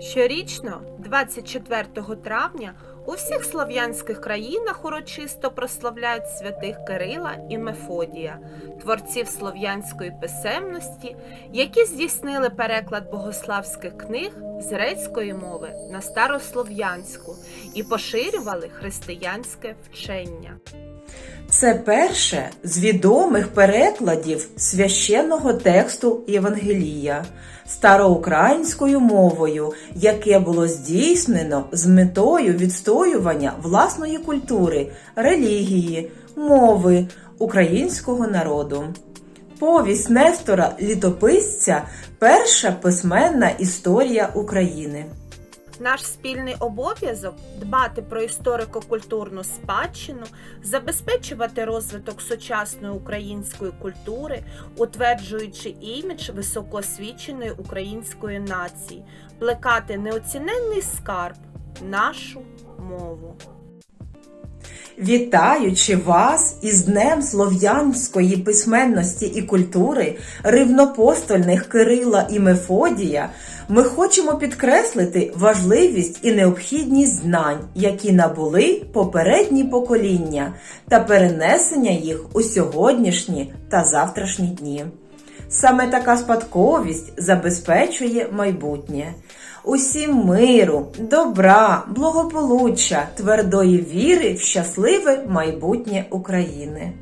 Щорічно, 24 травня, у всіх слов'янських країнах урочисто прославляють святих Кирила і Мефодія, творців слов'янської писемності, які здійснили переклад богославських книг з грецької мови на старослов'янську і поширювали християнське вчення. Це перше з відомих перекладів священного тексту Євангелія староукраїнською мовою, яке було здійснено з метою відстоювання власної культури, релігії, мови українського народу. Повість Нестора Літописця перша письменна історія України. Наш спільний обов'язок дбати про історико-культурну спадщину, забезпечувати розвиток сучасної української культури, утверджуючи імідж високоосвіченої української нації, плекати неоціненний скарб нашу мову. Вітаючи вас із Днем слов'янської письменності і культури, рівнопостольних Кирила і Мефодія, ми хочемо підкреслити важливість і необхідність знань, які набули попередні покоління, та перенесення їх у сьогоднішні та завтрашні дні. Саме така спадковість забезпечує майбутнє. Усім миру, добра, благополуччя, твердої віри в щасливе майбутнє України.